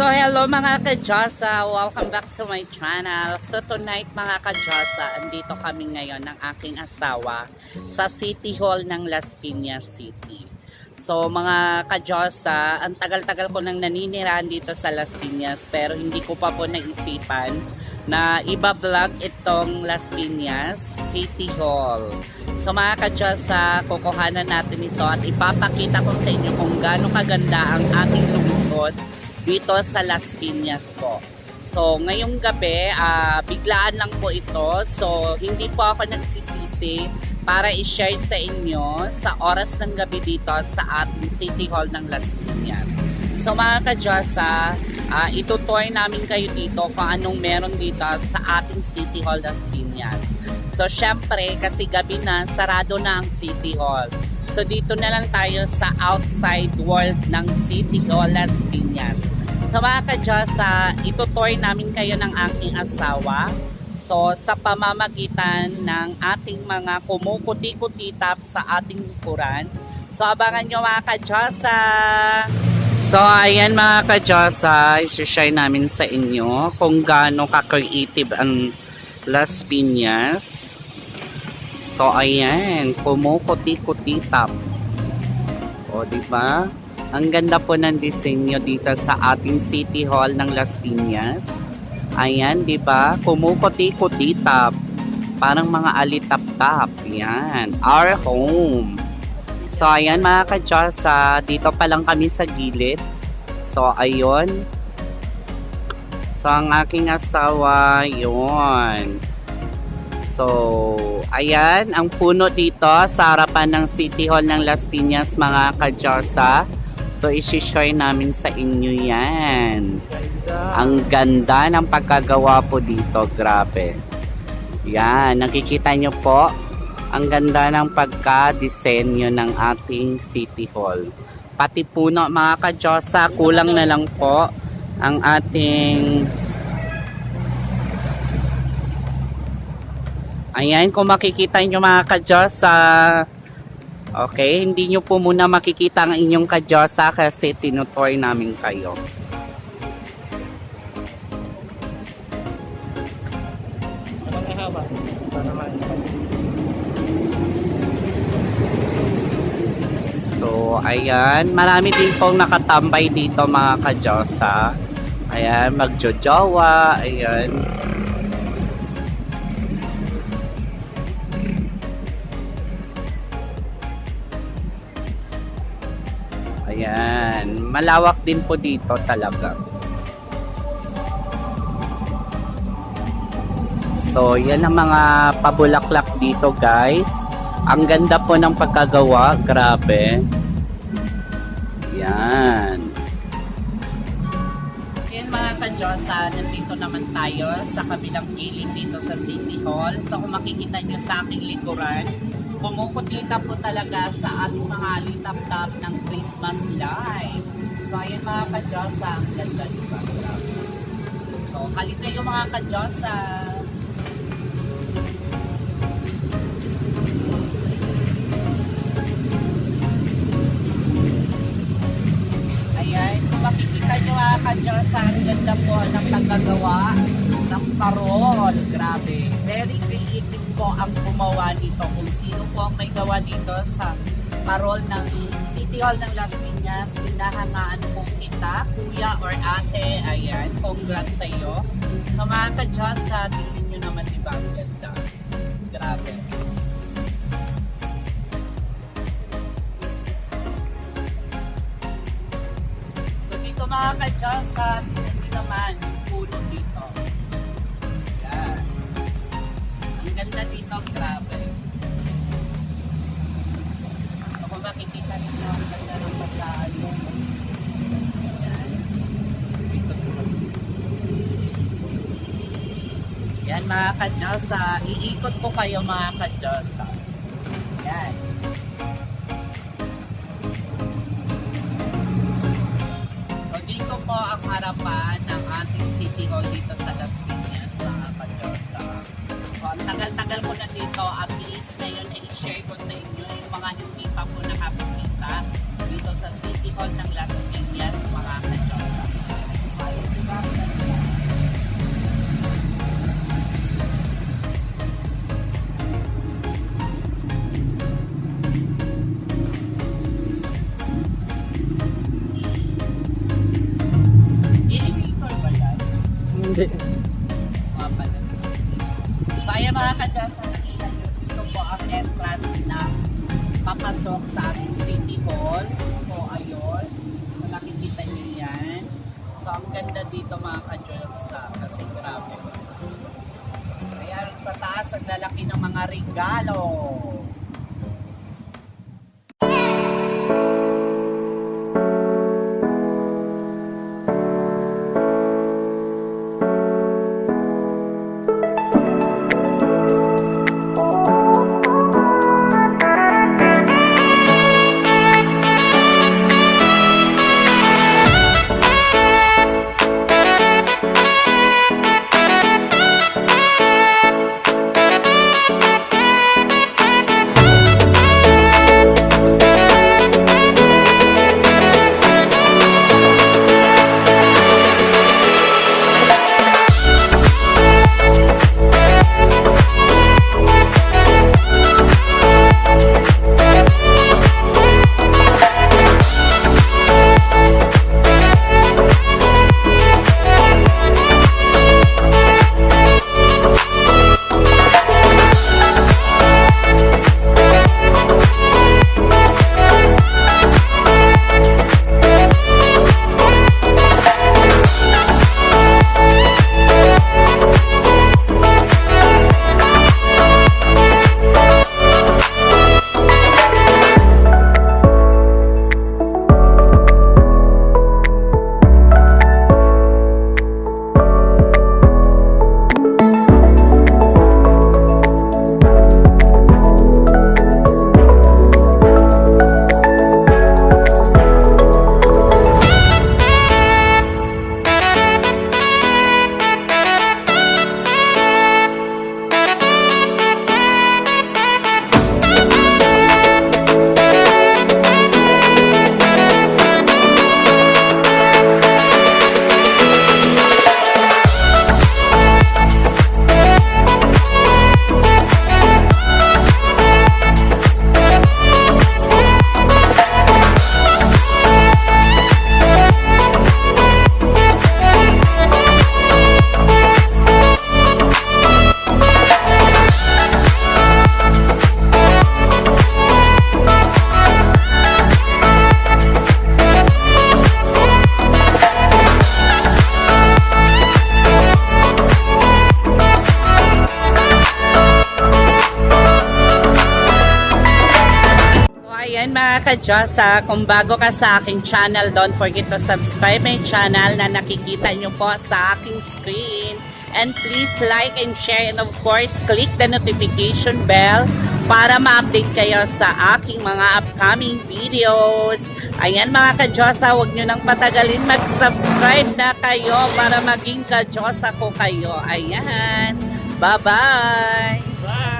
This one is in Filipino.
So hello mga ka-Josa, welcome back to my channel. So tonight mga ka-Josa, andito kami ngayon ng aking asawa sa City Hall ng Las Piñas City. So mga ka-Josa, ang tagal-tagal ko nang naninirahan dito sa Las Piñas pero hindi ko pa po naisipan na iba-vlog itong Las Piñas City Hall. So mga ka-Josa, kukuhanan natin ito at ipapakita ko sa inyo kung gaano kaganda ang ating lungsod dito sa Las Piñas po. So, ngayong gabi, ah, biglaan lang po ito. So, hindi po ako nagsisisi para i-share sa inyo sa oras ng gabi dito sa ating City Hall ng Las Piñas. So, mga ka-Diyosa, ah, itutoy namin kayo dito kung anong meron dito sa ating City Hall Las Piñas. So, syempre, kasi gabi na, sarado na ang City Hall. So dito na lang tayo sa outside world ng City Hall Las Piñas. So mga ka-Diyosa, itutoy namin kayo ng aking asawa. So sa pamamagitan ng ating mga kumukuti-kuti tap sa ating likuran. So abangan nyo mga ka-Diyosa! So ayan mga ka-Diyosa, isi-share namin sa inyo kung gaano ka-creative ang Las Piñas. So, ayan, kumukuti-kuti tap. O, di ba? Ang ganda po ng disenyo dito sa ating City Hall ng Las Piñas. Ayan, di ba? Kumukuti-kuti tap. Parang mga alitap-tap. Yan. Our home. So, ayan mga ka-Diyosa, dito pa lang kami sa gilid. So, ayun. So, ang aking asawa, yun. So, ayan, ang puno dito sa harapan ng City Hall ng Las Piñas, mga ka-Diyosa. So, isi-share namin sa inyo yan. Ang ganda ng pagkagawa po dito, grabe. Yan, nakikita nyo po, ang ganda ng pagka-disenyo ng ating City Hall. Pati puno, mga ka-Diyosa, kulang na lang po ang ating Ayan, kung makikita nyo mga kadyosa, okay, hindi nyo po muna makikita ang inyong kadyosa kasi tinutoy namin kayo. Anong ihaba? So, ayan, marami din pong nakatambay dito mga kadyosa. Ayan, magjojowa, ayan. Ayan, malawak din po dito talaga. So, yan ang mga pabulaklak dito guys. Ang ganda po ng pagkagawa, grabe. Yan. Yan mga ka-Diyosa, nandito naman tayo sa kabilang gilid dito sa City Hall. So kung makikita nyo sa aking likuran, kumukutita po talaga sa ating mga litap-tap ng Christmas light. So ayan mga ka-Diyosa, ang ganda diba? So kalit kayo mga ka-Diyosa. Ayan, kung makikita nyo mga ka-Diyosa, ang ganda po ng paggagawa ng parol. Grabe. Very creative po ang gumawa nito. Kung po ang may gawa dito sa parol ng City Hall ng Las Piñas, hinahangaan po kita, kuya or ate. Ayan, congrats sa iyo. Sa mga ka-Diyosa, tingnan nyo naman diba ang ganda. Grabe. So dito mga ka-Diyosa, tingnan nyo naman puno dito. Yan. Ang ganda dito, grabe. Makikita ninyo, ang ganda ng pagkaan mo. Yan. Mga ka-Diyosa, iikot ko kayo mga ka-Diyosa. Yan. So dito po ang harapan ng ating City Hall dito sa Las Piñas, mga ka-Diyosa. So ang tagal-tagal ko na dito, at least ngayon ay i-share papasok sa ating City Hall. So, ayun. Nakikita niyo yan. So, ang ganda dito mga ka-Diyosa. Kasi grabe. Ayan, sa taas, ang lalaki ng mga regalo. Ayan mga ka-Diyosa, kung bago ka sa aking channel, don't forget to subscribe my channel na nakikita nyo po sa aking screen. And please like and share and of course, click the notification bell para ma-update kayo sa aking mga upcoming videos. Ayan mga ka-Diyosa, huwag nyo nang patagalin, mag-subscribe na kayo para maging ka-Diyosa ko kayo. Ayan, bye-bye! Bye!